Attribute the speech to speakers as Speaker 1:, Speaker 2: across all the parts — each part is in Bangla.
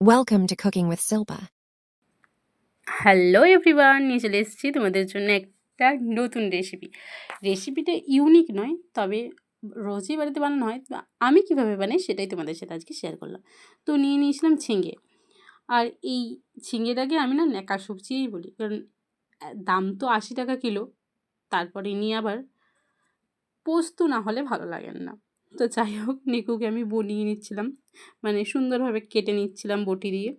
Speaker 1: Welcome to Cooking with Silpa.
Speaker 2: Hello everyone নিয়ে চলে এসেছি তোমাদের জন্য একটা নতুন রেসিপি রেসিপিটা ইউনিক নয়, তবে রোজই বাড়িতে বানানো হয়। আমি কীভাবে বানাই সেটাই তোমাদের সাথে আজকে শেয়ার করলাম। তো নিয়ে নিয়েছিলাম ঝিঙে। আর এই ঝিঙেটাকে আমি না ন্যাকা সবজিই বলি। কারণ দাম তো আশি টাকা কিলো। তারপরে নিয়ে আবার পোস্ত না হলে ভালো লাগে না। তো যাই হোক নিকুকে আমি বনিয়ে নিচ্ছিলাম। মানে সুন্দরভাবে কেটে নিচ্ছিলাম বটি দিয়ে।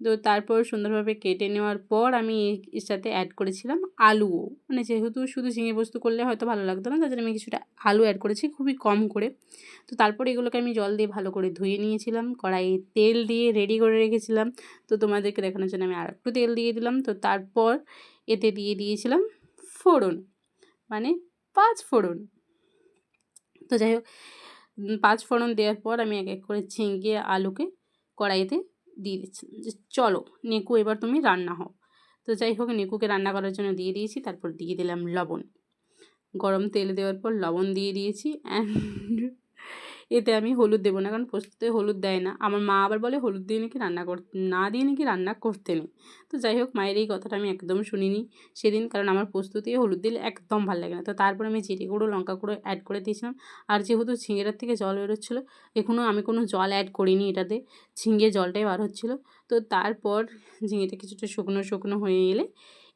Speaker 2: তো তারপর সুন্দরভাবে কেটে নেওয়ার পর আমি এর সাথে অ্যাড করেছিলাম আলুও। মানে যেহেতু শুধু ঝিঙে পোস্ত করলে হয়তো ভালো লাগতো না জন্য আমি কিছুটা আলু অ্যাড করেছি খুবই কম করে। তো তারপর এগুলোকে আমি জল দিয়ে ভালো করে ধুয়ে নিয়েছিলাম, কড়াইয়ে তেল দিয়ে রেডি করে রেখেছিলাম। তো তোমাদেরকে দেখানোর জন্য আমি আর একটু তেল দিয়ে দিলাম। তো তারপর এতে দিয়ে দিয়েছিলাম ফোড়ন মানে পাঁচ ফোড়ন। তো যাই হোক পাঁচ ফোড়ন দেওয়ার পর আমি এক এক করে ছিঙ্গিয়ে আলুকে কড়াইতে দিয়ে দিচ্ছি। যে চলো, নেকু এবার তুমি রান্না হও। তো যাই হোক, নেকুকে রান্না করার জন্য দিয়ে দিয়েছি, তারপর দিয়ে দিলাম লবণ। গরম তেল দেওয়ার পর লবণ দিয়ে দিয়েছি। অ্যান্ড এতে আমি হলুদ দেবো না, কারণ পোস্ততে হলুদ দেয় না। আমার মা আবার বলে, হলুদ দিয়ে নাকি রান্না কর, না দিয়ে নাকি রান্না করতে নেই। তো যাই হোক, মায়ের এই কথাটা আমি একদম শুনিনি সেদিন, কারণ আমার পোস্ততে হলুদ দিলে একদম ভালো লাগে না। তো তারপর আমি জিরে গুঁড়ো, লঙ্কা গুঁড়ো অ্যাড করে দিয়েছিলাম। আর যেহেতু ঝিঙেটার থেকে জল বেরোচ্ছিলো এখনও আমি কোনো জল অ্যাড করিনি এটাতে। ঝিঙে জলটাই বার হচ্ছিল। তো তারপর ঝিঙেটা কিছুটা শুকনো শুকনো হয়ে এলে,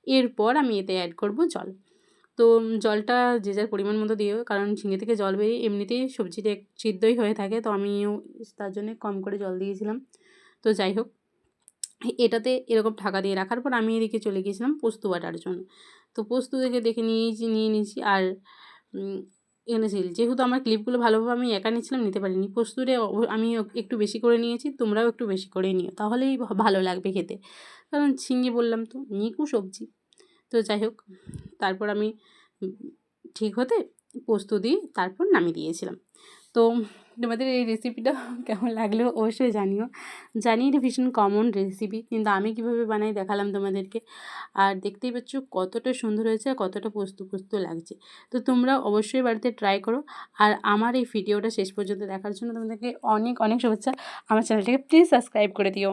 Speaker 2: এরপর আমি এতে অ্যাড করব জল। তো জলটা যে যার পরিমাণ মতো দিও কারণ ঝিঙে থেকে জল বেরিয়ে এমনিতেই সবজিটা সিদ্ধই হয়ে থাকে তো আমিও তার জন্য কম করে জল দিয়েছিলাম। তো যাই হোক এটাতে এরকম ঢাকা দিয়ে রাখার পর আমি এদিকে চলে গিয়েছিলাম পোস্ত বাটার জন্য। তো পোস্ত দেখে দেখে নিয়েছি নিয়ে নিয়েছি আর উম, এনেছি। যেহেতু আমার ক্লিপগুলো ভালোভাবে আমি একা নিয়েছিলাম নিতে পারিনি। পোস্তরে আমি একটু বেশি করে নিয়েছি তোমরাও একটু বেশি করে নিও তাহলেই ভালো লাগবে খেতে। কারণ ঝিঙে বললাম তো নিকু সবজি তো যাই হোক তারপর আমি ঠিক হতে পোস্ত দিয়ে তারপর নামিয়ে দিয়েছিলাম। তো তোমাদের এই রেসিপিটা কেমন লাগল অবশ্যই জানিও। জানি এটা ভীষণ কমন রেসিপি কিন্তু আমি কীভাবে বানাই দেখালাম তোমাদেরকে। আর দেখতেই পাচ্ছ কতটা সুন্দর হয়েছে আর কতটা পোস্ত পোস্ত লাগছে। তো তোমরা অবশ্যই বাড়িতে ট্রাই করো। আর আমার এই ভিডিওটা শেষ পর্যন্ত দেখার জন্য তোমাদেরকে অনেক অনেক শুভেচ্ছা। আমার চ্যানেলটাকে প্লিজ সাবস্ক্রাইব করে দিও।